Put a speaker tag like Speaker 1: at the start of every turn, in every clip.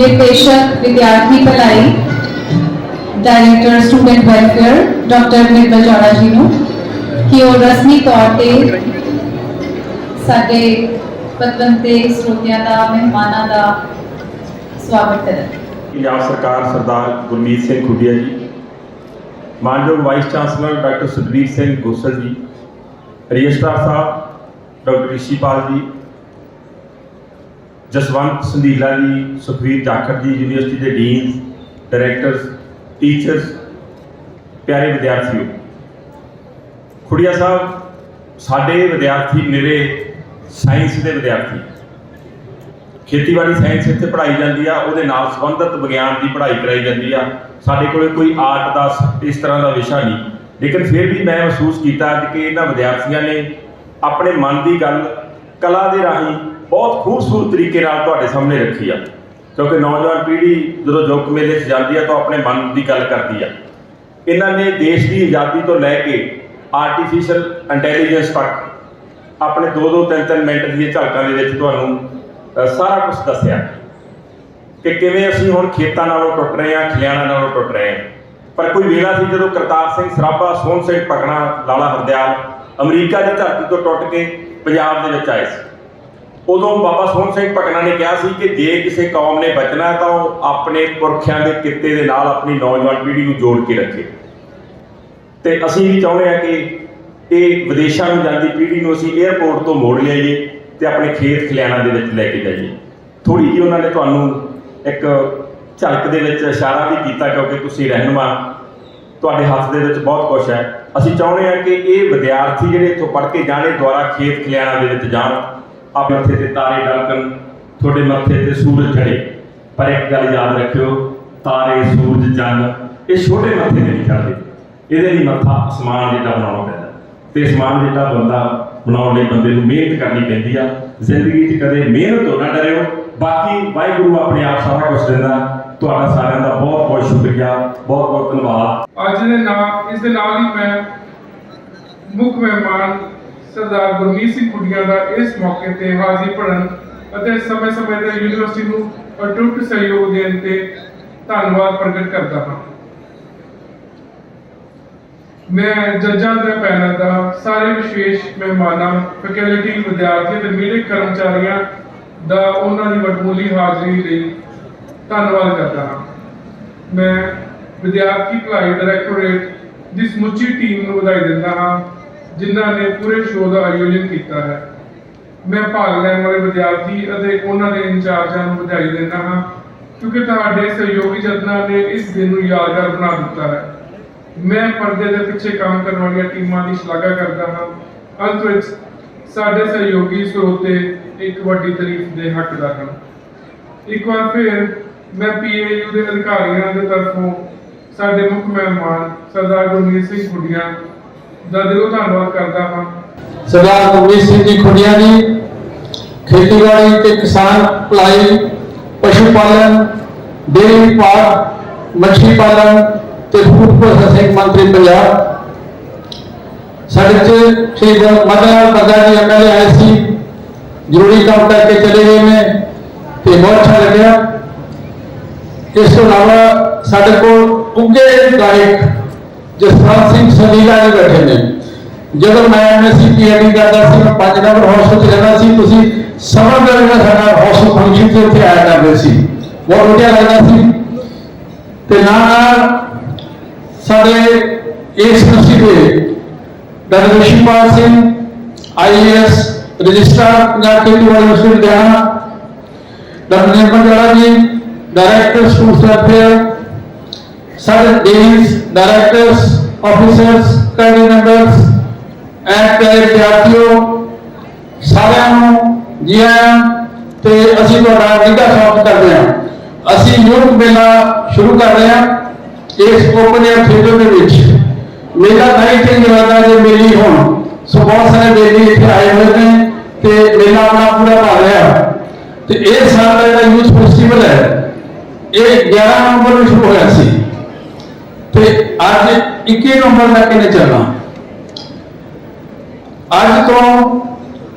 Speaker 1: ਨਿਰਦੇਸ਼ਕ ਵਿਦਿਆਰਥੀ ਭਲਾਈ director student welfare doctor Nirmal Jaura ji ਨੂੰ ਕਿ ਉਹ ਰਸਮੀ ਤੌਰ ਤੇ ਸਾਡੇ ਪਤਵੰਤੇ ਸਰੋਤਿਆਂ ਦਾ ਮਹਿਮਾਨਾਂ ਦਾ ਸਵਾਗਤ ਕਰਨ
Speaker 2: ਪੰਜਾਬ ਸਰਕਾਰ ਸਰਦਾਰ ਗੁਰਮੀਤ ਸਿੰਘ ਖੁੱਡੀਆ ਜੀ, ਮਾਨਯੋਗ vice chancellor doctor Sukhbir Singh Gosal ji, registrar sahib doctor ਰਿਸ਼ੀਪਾਲ ਜੀ ਜਸਵੰਤ ਸੰਧੀਲਾ ਜੀ, ਸੁਖਵੀਰ ਜਾਖੜ ਜੀ, ਯੂਨੀਵਰਸਿਟੀ ਦੇ ਡੀਨਸ, ਡਾਇਰੈਕਟਰਸ, ਟੀਚਰਸ, ਪਿਆਰੇ ਵਿਦਿਆਰਥੀਓ। ਖੁੜੀਆ ਸਾਹਿਬ, ਸਾਡੇ ਵਿਦਿਆਰਥੀ ਮੇਰੇ ਸਾਇੰਸ ਦੇ ਵਿਦਿਆਰਥੀ। ਖੇਤੀਬਾੜੀ ਸਾਇੰਸ ਇੱਥੇ ਪੜ੍ਹਾਈ ਜਾਂਦੀ ਆ, ਉਹਦੇ ਨਾਲ ਸੰਬੰਧਿਤ ਵਿਗਿਆਨ ਦੀ ਪੜ੍ਹਾਈ ਕਰਾਈ ਜਾਂਦੀ ਆ। ਸਾਡੇ ਕੋਲੇ ਕੋਈ ਆਰਟ ਦਾ ਇਸ ਤਰ੍ਹਾਂ ਦਾ ਵਿਸ਼ਾ ਨਹੀਂ। ਲੇਕਿਨ ਫਿਰ ਵੀ ਮੈਂ ਮਹਿਸੂਸ ਕੀਤਾ ਕਿ ਇਹਨਾਂ ਵਿਦਿਆਰਥੀਆਂ ਨੇ ਆਪਣੇ ਮਨ ਦੀ ਗੱਲ, ਕਲਾ ਦੇ ਰਾਹੀਂ ਬਹੁਤ ਖੂਬਸੂਰਤ ਤਰੀਕੇ ਨਾਲ ਤੁਹਾਡੇ ਸਾਹਮਣੇ ਰੱਖੀ ਆ। ਕਿਉਂਕਿ ਨੌਜਵਾਨ ਪੀੜ੍ਹੀ ਜਦੋਂ ਜੋਕ ਮੇਲੇ 'ਚ ਜਾਂਦੀ ਆ ਤਾਂ ਆਪਣੇ ਮਨ ਦੀ ਗੱਲ ਕਰਦੀ ਆ। ਇਹਨਾਂ ਨੇ ਦੇਸ਼ ਦੀ ਆਜ਼ਾਦੀ ਤੋਂ ਲੈ ਕੇ ਆਰਟੀਫੀਸ਼ੀਅਲ ਇੰਟੈਲੀਜੈਂਸ ਤੱਕ ਆਪਣੇ 2-2 3-3 ਮਿੰਟ ਦੀਆਂ ਝਲਕਾਂ ਦੇ ਵਿੱਚ ਤੁਹਾਨੂੰ ਸਾਰਾ ਕੁਝ ਦੱਸਿਆ। ਕਿ ਕਿਵੇਂ ਅਸੀਂ ਹੁਣ ਖੇਤਾਂ ਨਾਲੋਂ ਟੁੱਟ ਰਹੇ ਹਾਂ, ਖਲਿਆਣਾ ਨਾਲੋਂ ਟੁੱਟ ਰਹੇ ਹਾਂ। ਪਰ ਕੋਈ ਵੇਲਾ ਸੀ ਜਦੋਂ ਕਰਤਾਰ ਸਿੰਘ ਸਰਾਭਾ, ਸੋਹਣ ਸਿੰਘ ਪਕਣਾ ਲਾਲਾ ਹਰਦਿਆਲ ਅਮਰੀਕਾ ਦੀ ਧਰਤੀ ਤੋਂ ਟੁੱਟ ਕੇ ਪੰਜਾਬ ਦੇ ਵਿੱਚ ਆਏ ਸੀ। ਉਦੋਂ ਬਾਬਾ ਸੋਹਣ ਸਿੰਘ ਪਕਣਾ ਨੇ ਕਿਹਾ ਸੀ ਕਿ ਜੇ ਕਿਸੇ ਕੌਮ ਨੇ ਬਚਣਾ ਤਾਂ ਉਹ ਆਪਣੇ ਪੁਰਖਿਆਂ ਦੇ ਕਿੱਤੇ ਦੇ ਨਾਲ ਆਪਣੀ ਨੌਜਵਾਨ ਪੀੜ੍ਹੀ ਨੂੰ ਜੋੜ ਕੇ ਰੱਖੇ। ਤੇ ਅਸੀਂ ਵੀ ਚਾਹੁੰਦੇ ਹਾਂ ਕਿ ਇਹ ਵਿਦੇਸ਼ਾਂ ਨੂੰ ਜਾਂਦੀ ਪੀੜ੍ਹੀ ਨੂੰ ਅਸੀਂ 에ਅਰਪੋਰਟ ਤੋਂ ਮੋੜ ਲਿਆਈਏ ਤੇ ਆਪਣੇ ਖੇਤ ਖਲਿਆਣਾ ਦੇ ਵਿੱਚ ਲੈ ਕੇ ਜਾਈਏ। ਥੋੜੀ ਜਿਹੀ ਉਹਨਾਂ ਨੇ ਤੁਹਾਨੂੰ ਇੱਕ ਝਲਕ ਦੇ ਵਿੱਚ ਇਸ਼ਾਰਾ ਵੀ ਕੀਤਾ ਕਿਉਂਕਿ ਤੁਸੀਂ ਰਹਿਨੁਮਾ, ਤੁਹਾਡੇ ਹੱਥ ਦੇ ਵਿੱਚ ਬਹੁਤ ਕੁਝ ਹੈ। ਅਸੀਂ ਚਾਹੁੰਦੇ ਹਾਂ ਕਿ ਇਹ ਵਿਦਿਆਰਥੀ ਜਿਹੜੇ ਇੱਥੋਂ ਪੜ੍ਹ ਕੇ ਜਾਣੇ ਦੁਆਰਾ ਖੇਤ ਖਲਿਆਣਾ ਦੇ ਵਿੱਚ ਜਾਣ। ਆਪਣੇ ਮੱਥੇ ਤੇ ਤਾਰੇ ਡਲਕਣ ਤੁਹਾਡੇ ਮੱਥੇ ਤੇ ਸੂਰਜ ਚੜੇ ਪਰ ਇੱਕ ਗੱਲ ਯਾਦ ਰੱਖਿਓ, ਤਾਰੇ, ਸੂਰਜ, ਚੰਨ, ਇਹ ਛੋਟੇ ਮੱਥੇ ਤੇ ਨਹੀਂ ਚੜ੍ਹਦੇ। ਇਹਦੇ ਲਈ ਮੱਥਾ ਅਸਮਾਨ ਜਿੱਡਾ ਬਣਾਉਣਾ ਪੈਂਦਾ। ਤੇ ਅਸਮਾਨ ਜਿੱਡਾ ਬੰਦਾ ਬਣਾਉਣ ਲਈ ਬੰਦੇ ਨੂੰ ਮਿਹਨਤ ਕਰਨੀ ਪੈਂਦੀ ਆ। ਜ਼ਿੰਦਗੀ 'ਚ ਕਦੇ ਮਿਹਨਤ ਤੋਂ ਨਾ ਡਰਿਓ। ਬਾਕੀ ਵਾਹਿਗੁਰੂ ਆਪਣੇ ਆਪ ਸਾਰਾ ਕੁਝ ਦਿੰਦਾ। ਤੁਹਾਡਾ ਸਾਰਿਆਂ ਦਾ ਬਹੁਤ ਬਹੁਤ ਸ਼ੁਕਰੀਆ। ਬਹੁਤ ਬਹੁਤ ਧੰਨਵਾਦ।
Speaker 3: ਅੱਜ ਦੇ ਨਾਲ ਇਸ ਦੇ ਨਾਲ ਹੀ ਮੈਂ ਮੁੱਖ ਮਹਿਮਾਨ ਸਰਦਾਰ ਗੁਰਮੀਤ ਸਿੰਘ ਕੁੜੀਆਂ ਦਾ ਇਸ ਮੌਕੇ ਤੇ ਹਾਜ਼ਰੀ ਭਰਨ ਅਤੇ ਸਮੇਂ-ਸਮੇਂ ਤੇ ਯੂਨੀਵਰਸਿਟੀ ਨੂੰ ਅਟੁੱਟ ਸਹਿਯੋਗ ਦੇਣ ਤੇ ਧੰਨਵਾਦ ਪ੍ਰਗਟ ਕਰਦਾ ਹਾਂ। ਮੈਂ ਜੱਜਾਂ ਦੇ ਪੈਨਲ ਦਾ ਸਾਰੇ ਵਿਸ਼ੇਸ਼ ਮਹਿਮਾਨਾਂ ਫੈਕਲਟੀ ਵਿਦਿਆਰਥੀ ਤੇ ਮੀਡੀਆ ਕਰਮਚਾਰੀਆਂ ਦਾ ਉਹਨਾਂ ਦੀ ਵਡਮੁੱਲੀ ਹਾਜ਼ਰੀ ਲਈ ਧੰਨਵਾਦ ਕਰਦਾ ਹਾਂ। ਮੈਂ ਵਿਦਿਆਰਥੀ ਭਲਾਈ ਡਾਇਰੈਕਟੋਰੇਟ ਦੀ ਸਮੁੱਚੀ ਟੀਮ ਨੂੰ ਵਧਾਈ ਦਿੰਦਾ ਹਾਂ। ਜਿਨ੍ਹਾਂ ਨੇ ਪੂਰੇ ਸ਼ੋਅ ਦਾ ਆਯੋਜਨ ਕੀਤਾ ਹੈ। ਮੈਂ ਭਾਗ ਲੈਣ ਵਾਲੇ ਵਿਦਿਆਰਥੀ ਅਤੇ ਉਹਨਾਂ ਦੇ ਇੰਚਾਰਜਾਂ ਨੂੰ ਵਧਾਈ ਦਿੰਦਾ ਹਾਂ, ਕਿਉਂਕਿ ਤੁਹਾਡੇ ਸਹਿਯੋਗੀ ਯਤਨਾਂ ਨੇ ਇਸ ਦਿਨ ਨੂੰ ਯਾਦਗਾਰ ਬਣਾ ਦਿੱਤਾ ਹੈ। ਮੈਂ ਪਰਦੇ ਦੇ ਪਿੱਛੇ ਕੰਮ ਕਰਨ ਵਾਲੀਆਂ ਟੀਮਾਂ ਦੀ ਸ਼ਲਾਘਾ ਕਰਦਾ ਹਾਂ। ਅੰਤ ਵਿੱਚ ਸਾਡੇ ਸਹਿਯੋਗੀ ਸਰੋਤੇ ਇੱਕ ਵੱਡੀ ਤਾਰੀਫ ਦੇ ਹੱਕਦਾਰ ਹਨ। ਇੱਕ ਵਾਰ ਫਿਰ ਮੈਂ ਪੀਏਯੂ ਦੇ ਅਧਿਕਾਰੀਆਂ ਦੇ ਤਰਫੋਂ ਸਾਡੇ ਮੁੱਖ ਮਹਿਮਾਨ ਸਰਦਾਰ ਗੁਰਮੀਤ ਸਿੰਘ ਖੁੱਡੀਆਂ ਦਾ ਦਿਲੋਂ ਧੰਨਵਾਦ ਕਰਦਾ ਹਾਂ।
Speaker 4: ਸਰਦਾਰ ਗੁਰਮੀਤ ਸਿੰਘ ਜੀ ਖੁੱਡੀਆਂ ਜੀ, ਖੇਤੀਬਾੜੀ ਤੇ ਕਿਸਾਨ ਭਲਾਈ, ਪਸ਼ੂ ਪਾਲਨ ਡੇਅਰੀ ਵਿਭਾਗ ਮੱਛੀ ਪਾਲਨ ਤੇ ਫੂਡ ਪ੍ਰੋਸੈਸਿੰਗ ਮੰਤਰੀ ਪੰਜਾਬ ਸਾਡੇ ਚ ਸ਼੍ਰੀ ਮਦਨ ਲਾਲ ਬੱਗਾ ਜੀ ਐਮਐਲਏ ਆਏ ਸੀ। ਜ਼ਰੂਰੀ ਕੰਮ ਕਰਕੇ ਚਲੇ ਗਏ ਨੇ ਤੇ ਬਹੁਤ ਅੱਛਾ ਲੱਗਿਆ। ਇਸ ਤੋਂ ਇਲਾਵਾ ਸਾਡੇ ਕੋਲ ਉੱਗੇ ਗਾਇਕ ਜਸਵੰਤ ਸਿੰਘ ਸੰਧੀਲਾ ਜੀ ਬੈਠੇ ਨੇ ਜਦੋਂ ਮੈਂ ਐਮਐਸਸੀ ਪੀਐਚਡੀ ਕਰਦਾ ਸੀ ਮੈਂ ਪੰਜ ਨੰਬਰ ਹੌਸਟਲ 'ਚ ਰਹਿੰਦਾ ਸੀ ਤੁਸੀਂ ਸਮਝਦੇ ਹੋ ਜਿਹੜਾ ਸਾਡਾ ਹੌਸਟਲ ਫੰਕਸ਼ਨ ਤੇ ਉੱਥੇ ਆਇਆ ਕਰਦੇ ਸੀ ਬਹੁਤ ਵਧੀਆ ਲੱਗਦਾ ਸੀ ਤੇ ਨਾਲ ਨਾਲ ਸਾਡੇ ਇਸ ਨਸੀ ਦੇ doctor Vishwapal Singh IAS registrar Punjab ਖੇਤੀਬਾੜੀ ਯੂਨੀਵਰਸਿਟੀ ਲੁਧਿਆਣਾ ਡਾਕਟਰ ਨਿਰਮਲ ਜੋੜਾ ਜੀ ਡਾਇਰੈਕਟਰ ਸਟੂਡੈਂਟ ਵੈਲਫੇਅਰ ਸਾਡੇ deans directors officers committee members and ਪਿਆਰੇ ਵਿਦਿਆਰਥੀਓ, ਸਾਰਿਆਂ ਨੂੰ ਜੀ ਆਇਆਂ ਤੇ ਅਸੀਂ ਤੁਹਾਡਾ ਨਿੱਘਾ ਸਵਾਗਤ ਕਰਦੇ ਹਾਂ। ਅਸੀਂ ਯੂਥ ਮੇਲਾ ਸ਼ੁਰੂ ਕਰ ਰਹੇ ਹਾਂ ਇਸ ਓਪਨ 에ਅਰ ਥੀਏਟਰ ਦੇ ਵਿੱਚ। ਮੇਲਾ ਤਾਂ ਹੀ ਚੰਗੀ ਲੱਗਦਾ ਮੇਲੀ ਹੋਣ, ਸੋ ਬਹੁਤ ਸਾਰੇ ਮੇਲੇ ਇੱਥੇ ਆਏ ਹੋਏ ਨੇ ਤੇ ਮੇਲਾ ਆਪਣਾ ਪੂਰਾ ਭਰ ਰਿਹਾ ਤੇ ਇਹ ਸਾਲ ਦਾ ਜਿਹੜਾ ਯੂਥ ਫੈਸਟੀਵਲ ਹੈ, ਇਹ 11 ਨਵੰਬਰ ਨੂੰ ਸ਼ੁਰੂ ਹੋਇਆ ਸੀ। ਤੇ ਅੱਜ 21 ਨਵੰਬਰ ਤੱਕ ਇਹਨੇ ਚੱਲਣਾ ਅੱਜ ਤੋਂ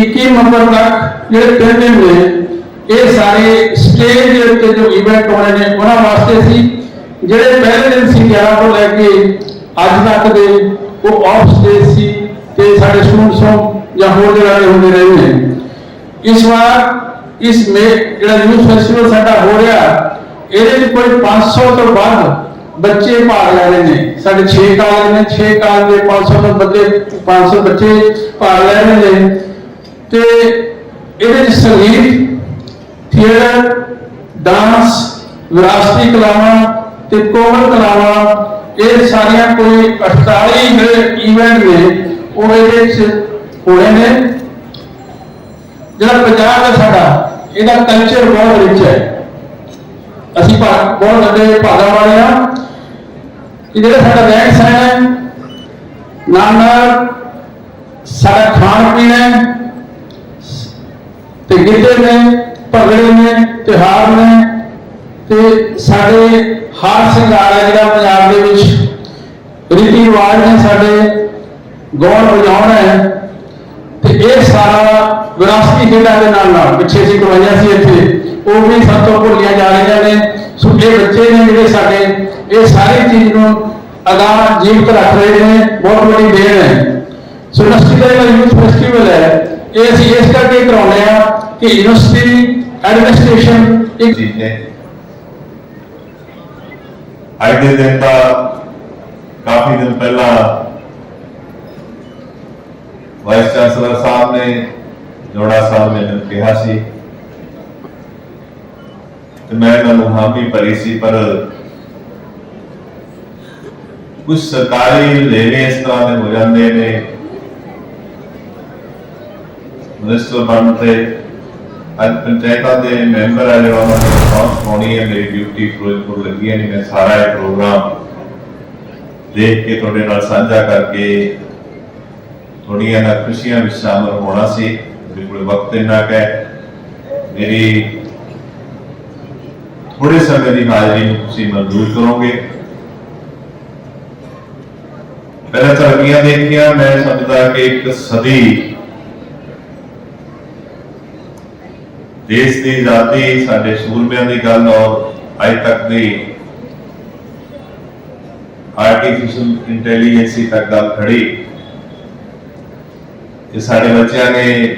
Speaker 4: 21 ਨਵੰਬਰ ਤੱਕ ਜਿਹੜੇ ਤਿੰਨ ਦਿਨ ਨੇ ਇਹ ਸਾਰੇ ਸਟੇਜ ਦੇ ਉੱਤੇ ਜੋ ਇਵੈਂਟ ਹੋਣੇ ਨੇ, ਉਹਨਾਂ ਵਾਸਤੇ ਸੀ ਜਿਹੜੇ ਪਹਿਲੇ ਦਿਨ ਸੀ 11 ਤੋਂ ਲੈ ਕੇ ਅੱਜ ਤੱਕ ਦੇ, ਉਹ ਆਫ ਸਟੇਜ ਸੀ ਤੇ ਸਾਡੇ ਸਟੂਡੈਂਟਸ ਨੂੰ ਜਾਂ ਹੋਰ ਜਗ੍ਹਾ ਹੁੰਦੇ ਰਹੇ ਨੇ। ਇਸ ਵਾਰ ਇਸ ਮੇ ਜਿਹੜਾ ਨਿਊ ਫੈਸਟੀਵਲ ਸਾਡਾ ਹੋ ਰਿਹਾ, ਇਹਦੇ ਵਿੱਚ ਕੋਈ 500 ਤੋਂ ਵੱਧ ਬੱਚੇ ਭਾਗ ਲੈ ਰਹੇ ਨੇ। ਸਾਡੇ 6 ਕਾਲਜ ਨੇ 6 ਕਾਲਜ ਦੇ 500 ਤੋਂ ਬੱਚੇ 500 ਬੱਚੇ ਭਾਗ ਲੈ ਰਹੇ ਨੇ। ਤੇ ਇਹਦੇ ਵਿੱਚ ਸੰਗੀਤ ਥੀਏਟਰ ਡਾਂਸ ਵਿਰਾਸਤੀ ਕਲਾਵਾਂ ਤੇ ਕੋਮਲ ਕਲਾਵਾਂ, ਇਹ ਸਾਰੀਆਂ ਕੋਈ 48 ਇਵੈਂਟ ਨੇ, ਉਹ ਇਹਦੇ ਵਿੱਚ ਹੋਣੇ ਨੇ। ਜਿਹੜਾ ਪੰਜਾਬ ਹੈ ਸਾਡਾ, ਇਹਦਾ ਕਲਚਰ ਬਹੁਤ ਰਿਚ ਹੈ। ਅਸੀਂ ਭਾ- ਬਹੁਤ ਵੱਡੇ ਭਾਗਾਂ ਵਾਲੇ ਹਾਂ। ਕਿ ਜਿਹੜਾ ਸਾਡਾ ਰਹਿਣ ਸਹਿਣ ਹੈ, ਨਾਲ ਨਾਲ ਸਾਡਾ ਖਾਣ ਪੀਣ ਹੈ, ਤੇ ਗਿੱਧੇ ਨੇ, ਭੰਗੜੇ ਨੇ, ਤਿਉਹਾਰ ਨੇ, ਤੇ ਸਾਡੇ ਹਾਰ ਸ਼ਿੰਗਾਰ ਹੈ ਜਿਹੜਾ ਪੰਜਾਬ ਦੇ ਵਿੱਚ। ਰੀਤੀ ਰਿਵਾਜ ਨੇ ਸਾਡੇ ਗਾਉਣ ਵਜਾਉਣ ਹੈ, ਤੇ ਇਹ ਸਾਰਾ ਵਿਰਾਸਤੀ ਖੇਡਾਂ ਦੇ ਨਾਲ ਨਾਲ ਪਿੱਛੇ ਸੀ ਕਰਵਾਈਆਂ ਸੀ ਇੱਥੇ, ਉਹ ਵੀ ਸਭ ਤੋਂ ਭੁੱਲੀਆਂ ਜਾ ਰਹੀਆਂ ਨੇ। ਸੁੱਕੇ ਬੱਚੇ ਨੇ ਜਿਹੜੇ ਸਾਡੇ ਇਹ ਸਾਰੀ ਚੀਜ਼ ਨੂੰ ਅਗਾਹ ਜੀਵਤ ਰੱਖ ਰਹੇ ਨੇ ਬਹੁਤ ਵੱਡੀ ਦੇਣ ਹੈ ਸੋ ਯੂਨੀਵਰਸਿਟੀ ਦਾ ਜਿਹੜਾ ਯੂਥ ਫੈਸਟੀਵਲ ਹੈ ਇਹ ਅਸੀਂ ਇਸ ਕਰਕੇ ਕਰਾਉਂਦੇ ਆ ਕਿ ਯੂਨੀਵਰਸਿਟੀ ਐਡਮਿਨਿਸਟ੍ਰੇਸ਼ਨ ਇੱਕ
Speaker 5: ਚੀਜ਼ ਨੇ ਅੱਜ ਦੇ ਦਿਨ ਤਾਂ ਕਾਫੀ ਦਿਨ ਪਹਿਲਾਂ ਵਾਈਸ ਚਾਂਸਲਰ ਸਾਹਿਬ ਨੇ ਜੋੜਾ ਸਾਹਿਬ ਨੇ ਮੈਨੂੰ ਕਿਹਾ ਸੀ ਤੇ ਮੈਂ ਇਹਨਾਂ ਨੂੰ ਹਾਮੀ ਭਰੀ ਸੀ ਪਰ ਕੁਝ ਸਰਕਾਰੀ ਲੇਵੇ ਇਸ ਤਰ੍ਹਾਂ ਦੇ ਹੋ ਜਾਂਦੇ ਨੇ। ਮਿਨਿਸਟਰ ਬਣਨ ਅੱਜ ਪੰਚਾਇਤਾਂ ਦੇ ਮੈਂਬਰ ਆ ਜਿਹੜਾ ਉਹਨਾਂ ਨੇ ਸੌਂਸ ਪਾਉਣੀ ਹੈ, ਮੇਰੀ ਡਿਊਟੀ ਫਿਰੋਜ਼ਪੁਰ ਲੱਗੀ ਹੈ ਨਹੀਂ ਮੈਂ ਸਾਰਾ ਇਹ ਪ੍ਰੋਗਰਾਮ ਦੇਖ ਕੇ ਤੁਹਾਡੇ ਨਾਲ ਸਾਂਝਾ ਕਰਕੇ ਤੁਹਾਡੀਆਂ ਨਾ ਖੁਸ਼ੀਆਂ ਵਿੱਚ ਸ਼ਾਮਲ ਹੋਣਾ ਸੀ। ਮੇਰੇ ਕੋਲ ਵਕਤ ਇੰਨਾ ਕੁ ਹੈ। ਮੇਰੀ ਥੋੜੇ ਸਮੇਂ ਦੀ ਹਾਜ਼ਰੀ ਨੂੰ ਤੁਸੀਂ ਮਨਜ਼ੂਰ ਕਰੋਗੇ। ਪਹਿਲਾਂ ਤਰੱਕੀਆਂ ਦੇਖੀਆਂ, ਮੈਂ ਸਮਝਦਾ ਕਿ ਇੱਕ ਸਦੀ ਦੇਸ਼ ਦੀ ਆਜ਼ਾਦੀ ਸਾਡੇ ਸੂਰਮਿਆਂ ਦੀ ਗੱਲ ਔਰ ਅੱਜ ਤੱਕ ਦੀ ਆਰਟੀਫੀਸ਼ੀਅਲ ਇੰਟੈਲੀਜੈਂਸੀ ਤੱਕ ਗੱਲ ਖੜੀ। ਇਹ ਸਾਡੇ ਬੱਚਿਆਂ ਨੇ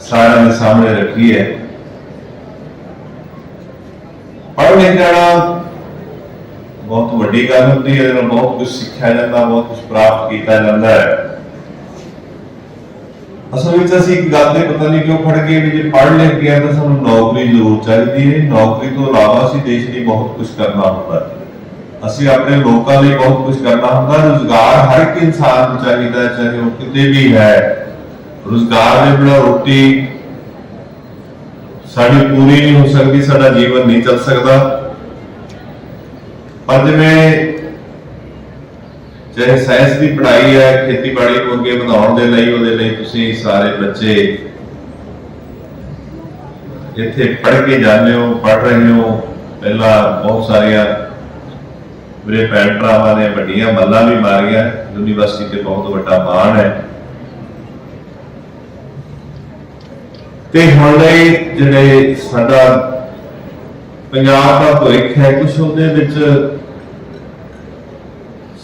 Speaker 5: ਸਾਰਿਆਂ ਦੇ ਸਾਹਮਣੇ ਰੱਖੀ ਹੈ। ਪੜ੍ਹ ਲਿਖ ਜਾਣਾ ਵੱਡੀ ਗੱਲ ਹੁੰਦੀ ਹੈ ਇਹਦੇ ਬਹੁਤ ਕੁਝ ਸਿੱਖਿਆ ਜਾਂਦਾ, ਬਹੁਤ ਕੁਝ ਪ੍ਰਾਪਤ ਕੀਤਾ ਜਾਂਦਾ ਹੈ। ਅਸਲ ਵਿੱਚ ਅਸੀਂ ਇੱਕ ਗੱਲ ਤੇ ਪਤਾ ਨਹੀਂ ਕਿਉਂ ਫੜ ਗਏ ਵੀ ਜੇ ਪੜ੍ਹ ਲਿਖ ਗਿਆ ਤਾਂ ਸਾਨੂੰ ਨੌਕਰੀ ਜ਼ਰੂਰ ਚਾਹੀਦੀ ਹੈ। ਨੌਕਰੀ ਤੋਂ ਇਲਾਵਾ ਅਸੀਂ ਦੇਸ਼ ਲਈ ਬਹੁਤ ਕੁਝ ਕਰਨਾ ਹੁੰਦਾ ਹੈ। ਅਸੀਂ ਆਪਣੇ ਲੋਕਾਂ ਲਈ ਬਹੁਤ ਕੁਝ ਕਰਨਾ ਹੁੰਦਾ ਰੋਜ਼ਗਾਰ ਹਰ ਇੱਕ ਇਨਸਾਨ ਨੂੰ ਚਾਹੀਦਾ ਹੈ, ਚਾਹੇ ਉਹ ਕਿਤੇ ਵੀ ਹੈ। ਰੋਜ਼ਗਾਰ ਦੇ ਬਿਨਾਂ ਰੋਟੀ ਸਾਡੀ ਪੂਰੀ ਨਹੀਂ ਹੋ ਸਕਦੀ, ਸਾਡਾ ਜੀਵਨ ਨਹੀਂ ਚੱਲ ਸਕਦਾ। ਪੰਜਵੇਂ ਚਾਹੇ ਸਾਇੰਸ ਦੀ ਪੜ੍ਹਾਈ ਹੈ, ਖੇਤੀਬਾੜੀ ਨੂੰ ਅੱਗੇ ਵਧਾਉਣ ਦੇ ਲਈ, ਉਹਦੇ ਲਈ ਤੁਸੀਂ ਸਾਰੇ ਬੱਚੇ ਇੱਥੇ ਪੜ੍ਹ ਕੇ ਜਾਂਦੇ ਹੋ, ਪੜ੍ਹ ਰਹੇ ਹੋ। ਪਹਿਲਾਂ ਬਹੁਤ ਸਾਰੀਆਂ ਮੇਰੇ ਭੈਣ ਭਰਾਵਾਂ ਨੇ ਵੱਡੀਆਂ ਮੱਲਾਂ ਵੀ ਮਾਰੀਆਂ। ਯੂਨੀਵਰਸਿਟੀ ਤੇ ਬਹੁਤ ਵੱਡਾ ਮਾਣ ਹੈ। ਤੇ ਹੁਣ ਲਈ ਜਿਹੜੇ ਸਾਡਾ ਪੰਜਾਬ ਦਾ ਭਵਿੱਖ ਹੈ ਕੁਝ ਉਹਦੇ ਵਿੱਚ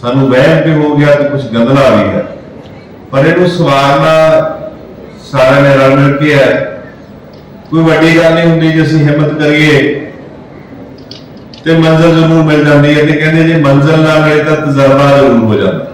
Speaker 5: ਸਾਨੂੰ ਵਹਿਮ ਵੀ ਹੋ ਗਿਆ ਤੇ ਕੁਝ ਗੰਦਲਾ ਵੀ ਹੈ। ਪਰ ਇਹਨੂੰ ਸਵਾਰਨਾ ਸਾਰਿਆਂ ਨੇ ਰਲ ਮਿਲ ਕੇ ਹੈ। ਕੋਈ ਵੱਡੀ ਗੱਲ ਨਹੀਂ ਹੁੰਦੀ ਜੇ ਅਸੀਂ ਹਿੰਮਤ ਕਰੀਏ ਤੇ ਮੰਜ਼ਲ ਜ਼ਰੂਰ ਮਿਲ ਜਾਂਦੀ ਹੈ ਤੇ ਕਹਿੰਦੇ ਜੇ ਮੰਜ਼ਲ ਨਾ ਮਿਲੇ ਤਾਂ ਤਜਰਬਾ ਜ਼ਰੂਰ ਹੋ ਜਾਂਦਾ।